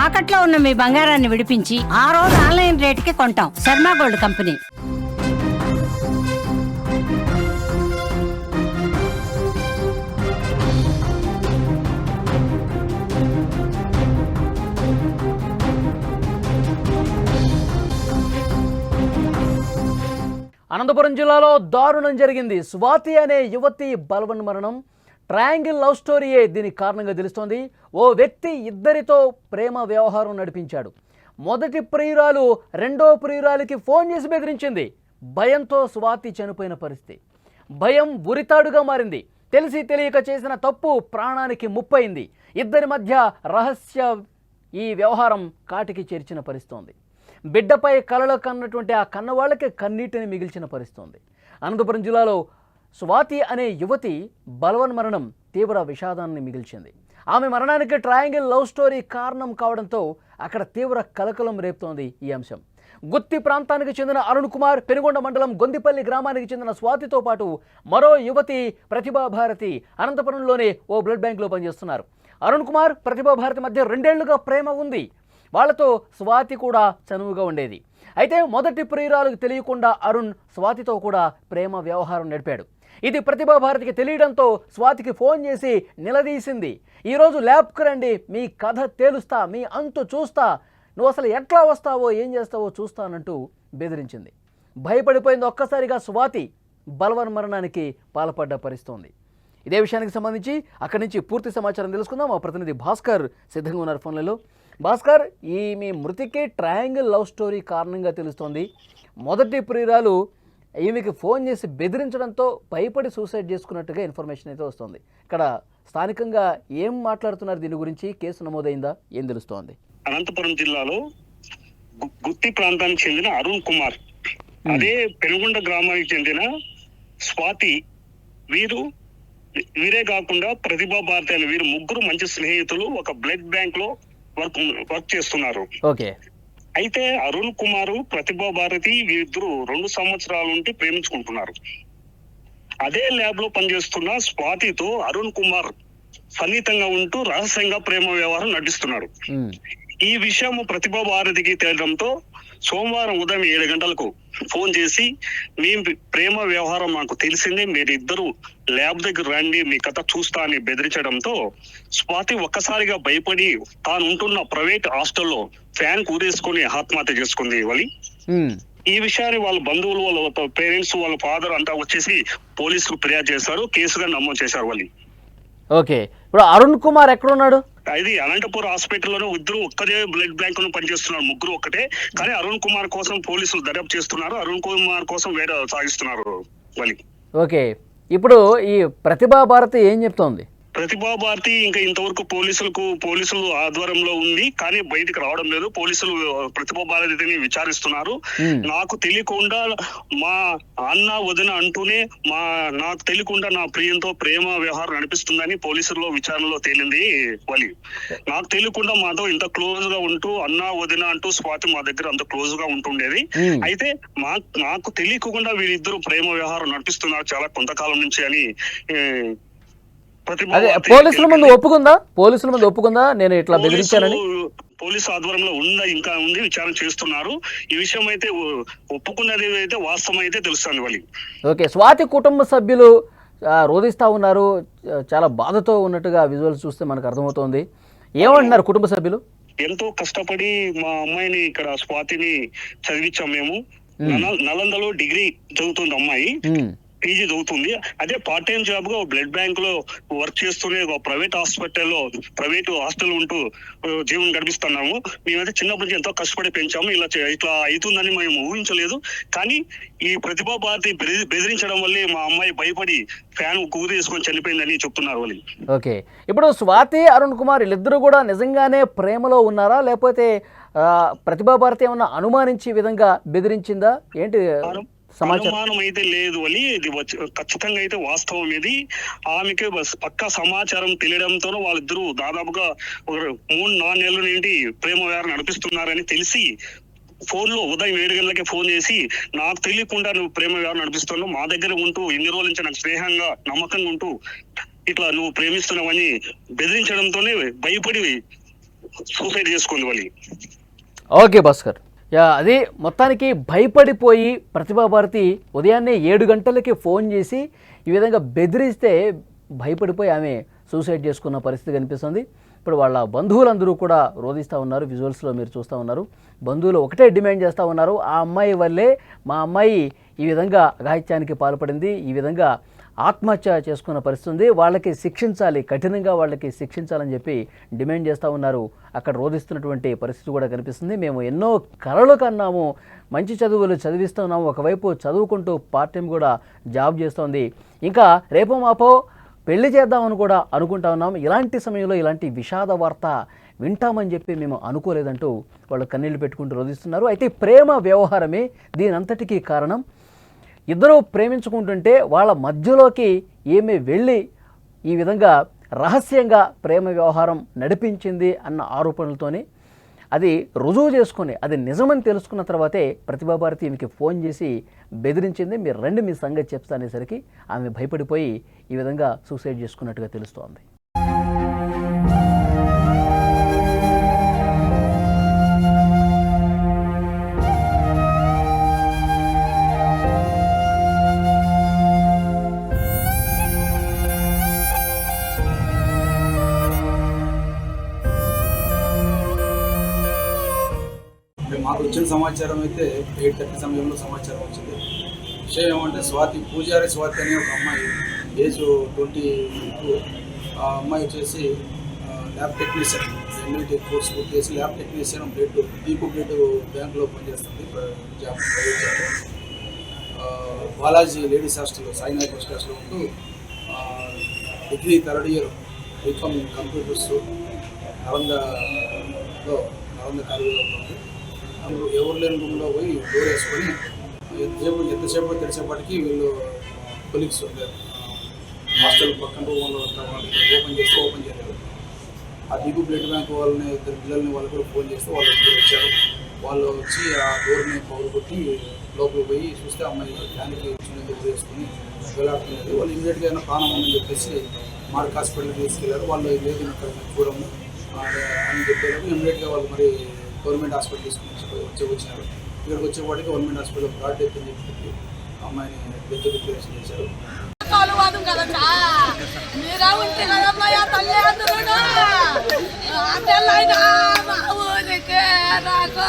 తాకట్లో ఉన్న మీ బంగారాన్ని విడిపించి ఆ రోజు ఆన్లైన్ రేటుకి కొంటాం. Sharma gold company. అనంతపురం జిల్లాలో దారుణం జరిగింది. స్వాతి అనే యువతి బలవన్ మరణం. ట్రయాంగిల్ లవ్ స్టోరీయే దీనికి కారణంగా తెలుస్తోంది. ఓ వ్యక్తి ఇద్దరితో ప్రేమ వ్యవహారం నడిపించాడు. మొదటి ప్రియురాలు రెండో ప్రియురాలికి ఫోన్ చేసి బెదిరించింది. భయంతో స్వాతి చనిపోయిన పరిస్థితి. భయం ఉరితాడుగా మారింది. తెలిసి తెలియక చేసిన తప్పు ప్రాణానికి ముప్పైంది. ఇద్దరి మధ్య రహస్య ఈ వ్యవహారం కాటికి చేర్చిన పరిస్తోంది బిడ్డపై కలలు కన్నటువంటి ఆ కన్నవాళ్ళకి కన్నీటిని మిగిల్చిన పరిస్తోంది అనంతపురం జిల్లాలో స్వాతి అనే యువతి బలవన్ మరణం తీవ్ర విషాదాన్ని మిగిల్చింది. ఆమె మరణానికి ట్రయాంగిల్ లవ్ స్టోరీ కారణం కావడంతో అక్కడ తీవ్ర కలకలం రేపుతోంది ఈ అంశం. గుత్తి ప్రాంతానికి చెందిన అరుణ్ కుమార్ పెనుగొండ మండలం గొందిపల్లి గ్రామానికి చెందిన స్వాతితో పాటు మరో యువతి ప్రతిభా భారతి అనంతపురంలోనే ఓ బ్లడ్ బ్యాంక్లో పనిచేస్తున్నారు. అరుణ్ కుమార్ ప్రతిభా భారతి మధ్య రెండేళ్ళుగా ప్రేమ ఉంది. వాళ్ళతో స్వాతి కూడా చనువుగా ఉండేది. అయితే మొదటి ప్రియురాలకు తెలియకుండా అరుణ్ స్వాతితో కూడా ప్రేమ వ్యవహారం నడిపాడు. ఇది ప్రతిభా భారతికి తెలియడంతో స్వాతికి ఫోన్ చేసి నిలదీసింది. ఈరోజు ల్యాబ్కు రండి మీ కథ తేలుస్తా మీ అంతు చూస్తా. నువ్వు అసలు ఎట్లా వస్తావో ఏం చేస్తావో చూస్తానంటూ బెదిరించింది. భయపడిపోయింది ఒక్కసారిగా స్వాతి. బలవన్ మరణానికి పాల్పడ్డ పరిస్తోంది ఇదే విషయానికి సంబంధించి అక్కడి నుంచి పూర్తి సమాచారం తెలుసుకుందాం. మా ప్రతినిధి భాస్కర్ సిద్ధంగా ఉన్నారు ఫోన్లలో. భాస్కర్ ఈ మీ మృతికి ట్రయాంగిల్ లవ్ స్టోరీ కారణంగా తెలుస్తోంది. మొదటి ప్రియురాలు ఈమెకి ఫోన్ చేసి బెదిరించడంతో భయపడి సూసైడ్ చేసుకున్నట్టుగా ఇన్ఫర్మేషన్ అయితే వస్తుంది. ఇక్కడ స్థానికంగా ఏం మాట్లాడుతున్నారు దీని గురించి? కేసు నమోదైందా? ఏం తెలుస్తోంది? అనంతపురం జిల్లాలో గుత్తి ప్రాంతానికి చెందిన అరుణ్ కుమార్. అదే పెనుగొండ గ్రామానికి చెందిన స్వాతి. వీరు వీరే కాకుండా ప్రతిభా భారతి అనే వీరు ముగ్గురు మంచి స్నేహితులు ఒక బ్లడ్ బ్యాంక్లో వర్క్ వర్క్ చేస్తున్నారు. ఓకే. అయితే అరుణ్ కుమారు ప్రతిభా భారతి వీరిద్దరు రెండు సంవత్సరాల నుండి ప్రేమించుకుంటున్నారు. అదే ల్యాబ్లో పనిచేస్తున్న స్వాతితో అరుణ్ కుమార్ సన్నిహితంగా ఉంటూ రహస్యంగా ప్రేమ వ్యవహారం నటిస్తున్నాడు ఉమ్, ఈ విషయం ప్రతిభా భారతికి తేలడంతో సోమవారం ఉదయం ఏడు గంటలకు ఫోన్ చేసి మీ ప్రేమ వ్యవహారం మాకు తెలిసింది మీరిద్దరు ల్యాబ్ దగ్గర రండి మీ కథ చూస్తా అని బెదిరించడంతో స్వాతి ఒక్కసారిగా భయపడి తాను ఉంటున్న ప్రైవేట్ హాస్టల్లో ఫ్యాన్ కూరేసుకొని ఆత్మహత్య చేసుకుంది వలి. ఈ విషయాన్ని వాళ్ళ బంధువులు వాళ్ళ పేరెంట్స్ వాళ్ళ ఫాదర్ అంతా వచ్చేసి పోలీసులకు ఫిర్యాదు చేశారు కేసుగా నమోదు చేశారు వాళ్ళు ఓకే. ఇప్పుడు అరుణ్ కుమార్ ఎక్కడున్నాడు? ఇది అనంతపూర్ హాస్పిటల్లోనే ఇద్దరు ఒక్కదే బ్లడ్ బ్యాంక్లో పనిచేస్తున్నారు ముగ్గురు ఒక్కటే. కానీ అరుణ్ కుమార్ కోసం పోలీసులు దర్యాప్తు చేస్తున్నారు. అరుణ్ కుమార్ కోసం వేరే సాగిస్తున్నారు బలి ఓకే. ఇప్పుడు ఈ ప్రతిభా భారతి ఏం చెప్తోంది? ప్రతిభా భారతి ఇంకా ఇంతవరకు పోలీసులకు పోలీసులు ఆధ్వర్యంలో ఉంది కానీ బయటికి రావడం లేదు. పోలీసులు ప్రతిభా భారతిని విచారిస్తున్నారు. ఉమ్, నాకు తెలియకుండా మా అన్న వదిన అంటూనే మా నాకు తెలియకుండా నా ప్రియంతో ప్రేమ వ్యవహారం నడిపిస్తుందని పోలీసుల్లో విచారణలో తేలింది వలి. నాకు తెలియకుండా మాతో ఇంత క్లోజ్గా ఉంటూ అన్న వదిన అంటూ స్వాతి మా దగ్గర అంత క్లోజ్గా ఉంటుండేది. ఉమ్, అయితే మా నాకు తెలియకుండా వీరిద్దరు ప్రేమ వ్యవహారం నడిపిస్తున్నారు చాలా కొంతకాలం నుంచి అని అదే పోలీసుల ముందు ఒప్పుకుందా? పోలీసుల ముందు ఒప్పుకుందా? నేను ఇట్లా బెదిరించానని. పోలీసు- ఆధ్వర్యంలో ఉందా ఇంకా ఉంది విచారణ చేస్తున్నారు. ఈ విషయం అయితే ఒప్పుకున్నది అయితే వాస్తవం అయితే తెలుస్తుంది వాళ్ళకి. ఓకే స్వాతి కుటుంబ సభ్యులు రోధిస్తా ఉన్నారు. చాలా బాధతో ఉన్నట్టుగా విజువల్స్ చూస్తే మనకు అర్థమవుతోంది. ఏమంటున్నారు కుటుంబ సభ్యులు? ఎంతో కష్టపడి మా అమ్మాయిని ఇక్కడ స్వాతిని చదివించాం మేము. నల- నలందలో డిగ్రీ చదువుతుంది అమ్మాయి. పీజీ చదువుతుంది అదే పార్ట్ టైం జాబ్గా బ్లడ్ బ్యాంక్లో వర్క్ చేస్తూనే ఒక ప్రైవేట్ హాస్పిటల్లో ప్రైవేట్ హాస్టల్ ఉంటూ జీవనం గడిపిస్తున్నాము. మేమైతే చిన్నప్పటి నుంచి ఎంతో కష్టపడి పెంచాము. ఇలా ఇట్లా అవుతుందని మేము ఊహించలేదు. కానీ ఈ ప్రతిభా భారతి బెదిరి- బెదిరించడం వల్లే మా అమ్మాయి భయపడి ఫ్యాన్ కూది వేసుకొని చనిపోయిందని చెప్తున్నారు వాళ్ళు ఓకే. ఇప్పుడు స్వాతి అరుణ్ కుమార్ వీళ్ళిద్దరూ కూడా నిజంగానే ప్రేమలో ఉన్నారా? లేకపోతే ప్రతిభా భారతి ఏమన్నా అనుమానించే విధంగా బెదిరించిందా? ఏంటి? సమాచారం. అయితే లేదు అని ఇది ఖచ్చితంగా అయితే వాస్తవం ఇది. ఆమెకి పక్కా సమాచారం తెలియడంతో వాళ్ళిద్దరూ దాదాపుగా ఒక మూడు నాలుగు నెలల నుండి ప్రేమ వ్యవహారం నడిపిస్తున్నారని తెలిసి ఫోన్లో ఉదయం ఏడు గంటలకే ఫోన్ చేసి నాకు తెలియకుండా నువ్వు ప్రేమ వ్యవహారం నడిపిస్తున్నావు మా దగ్గర ఉంటూ ఎన్ని రోజుల నుంచి నాకు స్నేహంగా నమ్మకంగా ఉంటూ ఇట్లా నువ్వు ప్రేమిస్తున్నావని బెదిరించడంతోనే భయపడి సూసైడ్ చేసుకుంది వాళ్ళు ఓకే భాస్కర్. అది మొత్తానికి భయపడిపోయి ప్రతిభాభారతి ఉదయాన్నే ఏడు గంటలకి ఫోన్ చేసి ఈ విధంగా బెదిరిస్తే భయపడిపోయి ఆమె సూసైడ్ చేసుకున్న పరిస్థితి కనిపిస్తుంది. ఇప్పుడు వాళ్ళ బంధువులందరూ కూడా రోధిస్తూ ఉన్నారు విజువల్స్లో మీరు చూస్తూ ఉన్నారు. బంధువులు ఒకటే డిమాండ్ చేస్తూ ఉన్నారు ఆ అమ్మాయి వల్లే మా అమ్మాయి ఈ విధంగా అఘాయిత్యానికి పాల్పడింది ఈ విధంగా ఆత్మహత్య చేసుకున్న పరిస్థితి ఉంది. వాళ్ళకి శిక్షించాలి. కఠినంగా వాళ్ళకి శిక్షించాలని చెప్పి డిమాండ్ చేస్తూ ఉన్నారు. అక్కడ రోధిస్తున్నటువంటి పరిస్థితి కూడా కనిపిస్తుంది. మేము ఎన్నో కలలు కన్నాము. మంచి చదువులు చదివిస్తున్నాము. ఒకవైపు చదువుకుంటూ పార్ట్ టైం కూడా జాబ్ చేస్తోంది. ఇంకా రేపో మాపో పెళ్ళి చేద్దామని కూడా అనుకుంటా ఉన్నాం. ఇలాంటి సమయంలో ఇలాంటి విషాద వార్త వింటామని చెప్పి మేము అనుకోలేదంటూ వాళ్ళు కన్నీళ్ళు పెట్టుకుంటూ రోధిస్తున్నారు. అయితే ప్రేమ వ్యవహారమే దీని అంతటికీ కారణం. ఇద్దరూ ప్రేమించుకుంటుంటే వాళ్ళ మధ్యలోకి ఏమి వెళ్ళి ఈ విధంగా రహస్యంగా ప్రేమ వ్యవహారం నడిపించింది అన్న ఆరోపణలతోనే అది రుజువు చేసుకొని అది నిజమని తెలుసుకున్న తర్వాతే ప్రతిభాభారతి ఈమెకి ఫోన్ చేసి బెదిరించింది. మీరు రండి మీ సంగతి చెప్తా అనేసరికి ఆమె భయపడిపోయి ఈ విధంగా సూసైడ్ చేసుకున్నట్టుగా తెలుస్తోంది. మాకు వచ్చిన సమాచారం అయితే ఎయిట్ థర్టీ సమయంలో సమాచారం వచ్చింది. విషయం ఏమంటే స్వాతి పూజారి స్వాతి అనే ఒక అమ్మాయి ఏజ్ ట్వంటీ టూ. ఆ అమ్మాయి వచ్చేసి ల్యాబ్ టెక్నీషియన్ ఎన్ఐటి కోర్స్ పూర్తి చేసి lab technician blood Deepu blood బ్యాంక్లో పనిచేస్తుంది. జాబ్ బాలాజీ లేడీస్ హాస్టల్లో సాయినాథ్ ఫస్ట్ హాస్టల్లో ఉంటూ degree third year BCom computers నలందలో Nalanda కాలేజీలో ఉంటుంది ఎవరు లేని రూమ్లో పోయి డోర్ వేసుకొని ఎంతసేపు ఎంతసేపు తెలిసేపటికి వీళ్ళు కొలీగ్స్ హాస్టల్ పక్కన రూమ్లో ఓపెన్ చేస్తే ఓపెన్ చేయలేదు ఆ దిగు బ్లడ్ బ్యాంక్ వాళ్ళని ఇద్దరు పిల్లల్ని వాళ్ళు కూడా ఫోన్ చేస్తే వాళ్ళు ఇద్దరు వచ్చారు. వాళ్ళు వచ్చి ఆ డోర్ని పౌరు కొట్టి లోపలికి పోయి చూస్తే అమ్మాయి ఫ్యాన్కి చిన్న దగ్గర వేసుకుని వేలాడుతున్నది వాళ్ళు ఇమీడియట్గా ఏమైనా ప్రాణం ఉందని చెప్పేసి మార్క్ హాస్పిటల్కి తీసుకెళ్ళారు. వాళ్ళు లేదు ఇక్కడ చూడము. అని చెప్పేటప్పుడు ఇమీడియట్గా వాళ్ళు మరి గవర్నమెంట్ హాస్పిటల్ తీసుకుని వచ్చి వచ్చినారు. ఇక్కడికి వచ్చే వాటికి గవర్నమెంట్ హాస్పిటల్ ఫ్రాడ్ డెత్ అని చెప్పి అమ్మాయిని డెత్ డిక్లరేషన్ చేశారు. అంటే నాకు